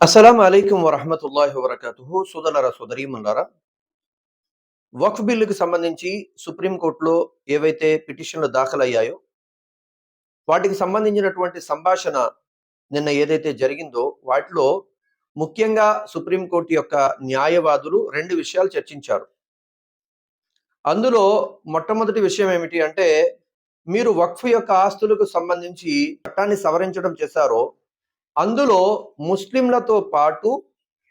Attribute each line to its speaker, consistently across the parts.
Speaker 1: అస్సలం అయికం వరహమతుల్లాహి వబర్కతుహు. సుదలర సుదరీమన్నారా వక్ఫ్ బిల్లుకి సంబంధించి సుప్రీంకోర్టులో ఏవైతే పిటిషన్లు దాఖలయ్యాయో వాటికి సంబంధించినటువంటి సంభాషణ నిన్న ఏదైతే జరిగిందో వాటిలో ముఖ్యంగా సుప్రీంకోర్టు యొక్క న్యాయవాదులు రెండు విషయాలు చర్చించారు. అందులో మొట్టమొదటి విషయం ఏమిటి అంటే మీరు వక్ఫ్ యొక్క ఆస్తులకు సంబంధించి చట్టాన్ని సవరించడం చేశారో అందులో ముస్లింలతో పాటు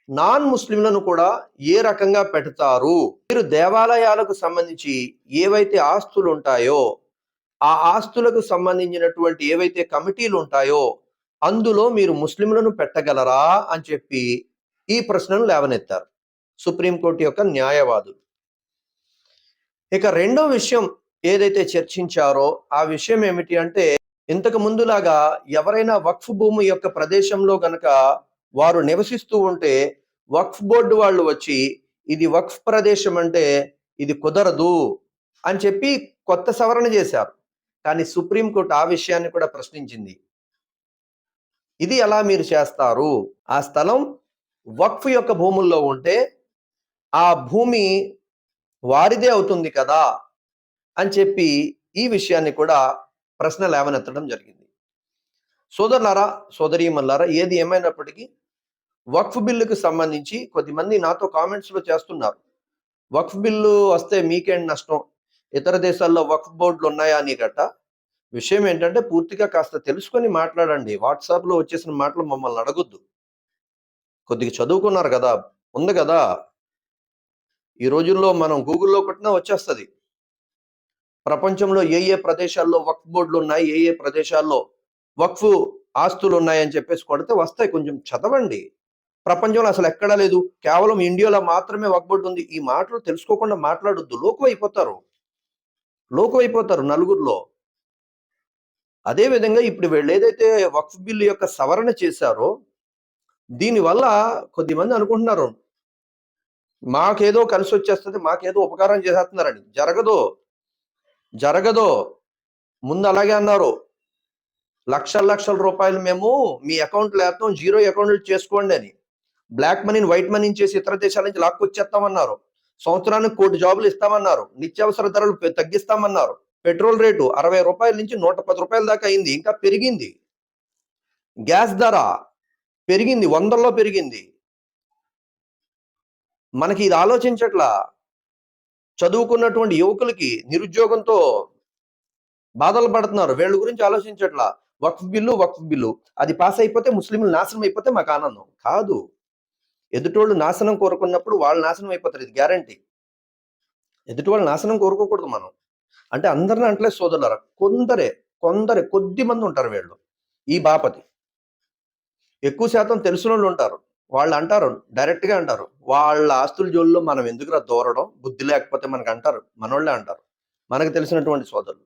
Speaker 1: నాన్ ముస్లింలను కూడా ఏ రకంగా పెడతారు? మీరు దేవాలయాలకు సంబంధించి ఏవైతే ఆస్తులు ఉంటాయో ఆ ఆస్తులకు సంబంధించినటువంటి ఏవైతే కమిటీలు ఉంటాయో అందులో మీరు ముస్లింలను పెట్టగలరా అని చెప్పి ఈ ప్రశ్నను లేవనెత్తారు సుప్రీంకోర్టు యొక్క న్యాయవాదులు. ఇక రెండో విషయం ఏదైతే చర్చించారో ఆ విషయం ఏమిటి అంటే ఇంతకు ముందులాగా ఎవరైనా వక్ఫ్ భూమి యొక్క ప్రదేశంలో గనక వారు నివసిస్తూ ఉంటే వక్ఫ్ బోర్డు వాళ్ళు వచ్చి ఇది వక్ఫ్ ప్రదేశం అంటే ఇది కుదరదు అని చెప్పి కొత్త సవరణ చేశారు. కానీ సుప్రీంకోర్టు ఆ విషయాన్ని కూడా ప్రశ్నించింది. ఇది ఎలా మీరు చేస్తారు? ఆ స్థలం వక్ఫ్ యొక్క భూముల్లో ఉంటే ఆ భూమి వారిదే అవుతుంది కదా అని చెప్పి ఈ విషయాన్ని కూడా ప్రశ్న లేవనెత్తడం జరిగింది. సోదరులారా సోదరీమల్లారా ఏది ఏమైనప్పటికీ వక్ఫ్ బిల్లుకు సంబంధించి కొద్దిమంది నాతో కామెంట్స్లో చేస్తున్నారు. వక్ఫ్ బిల్లు వస్తే మీకేంటి నష్టం? ఇతర దేశాల్లో వక్ఫ్ బోర్డులు ఉన్నాయా అని గట్ట. విషయం ఏంటంటే పూర్తిగా కాస్త తెలుసుకొని మాట్లాడండి. వాట్సాప్లో వచ్చేసిన మాటలు మమ్మల్ని అడగొద్దు. కొద్దిగా చదువుకున్నారు కదా ఉంది కదా. ఈ రోజుల్లో మనం గూగుల్లో కొట్టినా వచ్చేస్తుంది. ప్రపంచంలో ఏ ఏ ప్రదేశాల్లో వక్ఫ్ బోర్డులు ఉన్నాయి ఏ ఏ ప్రదేశాల్లో వక్ఫ్ ఆస్తులు ఉన్నాయని చెప్పేసి కొడితే వస్తాయి కొంచెం చదవండి. ప్రపంచంలో అసలు ఎక్కడా లేదు. కేవలం ఇండియాలో మాత్రమే వక్ఫ్ బోర్డు ఉంది. ఈ మాటలు తెలుసుకోకుండా మాట్లాడొద్దు. లోకం అయిపోతారు. లోకం అయిపోతారు నలుగురిలో. అదేవిధంగా ఇప్పుడు వీళ్ళు ఏదైతే వక్ఫ్ బిల్లు యొక్క సవరణ చేశారో దీనివల్ల కొద్దిమంది అనుకుంటున్నారు. మాకేదో కలిసి వచ్చేస్తుంది మాకేదో ఉపకారం చేసేస్తున్నారని. జరగదు. జరగదు? ముందు అలాగే అన్నారు. లక్షల లక్షల రూపాయలు మేము మీ అకౌంట్లో లేకపోతే జీరో అకౌంట్లు చేసుకోండి అని. బ్లాక్ మనీని వైట్ మనీని చేసి ఇతర దేశాల నుంచి లాక్కొచ్చేస్తామన్నారు. సంవత్సరానికి కోటి జాబులు ఇస్తామన్నారు. నిత్యావసర ధరలు తగ్గిస్తామన్నారు. పెట్రోల్ రేటు అరవై రూపాయల నుంచి నూట పది రూపాయల దాకా అయింది ఇంకా పెరిగింది. గ్యాస్ ధర పెరిగింది వందల్లో పెరిగింది. మనకి ఇది ఆలోచించట్లా? చదువుకున్నటువంటి యువకులకి నిరుద్యోగంతో బాధలు పడుతున్నారు. వీళ్ళ గురించి ఆలోచించట్లా వక్ఫ్ బిల్లు వక్ఫ్ బిల్లు. అది పాస్ అయిపోతే ముస్లింలు నాశనం అయిపోతే మాకు ఆనందం. కాదు. ఎదుటోళ్ళు నాశనం కోరుకున్నప్పుడు వాళ్ళు నాశనం అయిపోతారు. ఇది గ్యారంటీ. ఎదుటి వాళ్ళు నాశనం కోరుకోకూడదు మనం. అంటే అందరిని అంటలే సోదరులారా కొందరే కొందరే కొద్ది మంది ఉంటారు వీళ్ళు. ఈ బాపతి. ఎక్కువ శాతం తెలిసిన వాళ్ళు ఉంటారు. వాళ్ళు అంటారు డైరెక్ట్గా అంటారు. వాళ్ళ ఆస్తుల జోల్లో మనం ఎందుకురా దూరడం? బుద్ధి లేకపోతే మనకు అంటారు. మనోళ్ళే అంటారు. మనకు తెలిసినటువంటి సోదరులు.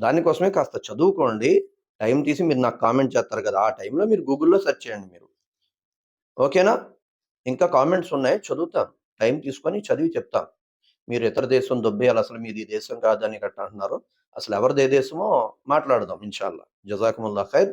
Speaker 1: దానికోసమే కాస్త చదువుకోండి. టైం తీసి మీరు నాకు కామెంట్ చేస్తారు కదా ఆ టైంలో మీరు గూగుల్లో సెర్చ్ చేయండి మీరు. ఓకేనా? ఇంకా కామెంట్స్ ఉన్నాయి చదువుతాను టైం తీసుకొని చదివి చెప్తాను మీరు ఇతర దేశం దొబ్బేయాలి అసలు మీది దేశం కాదని గట్ట అంటున్నారు. అసలు ఎవరిది ఏ దేశమో మాట్లాడదాం ఇన్షాల్లా. జజాకుముల్లా ఖైర్.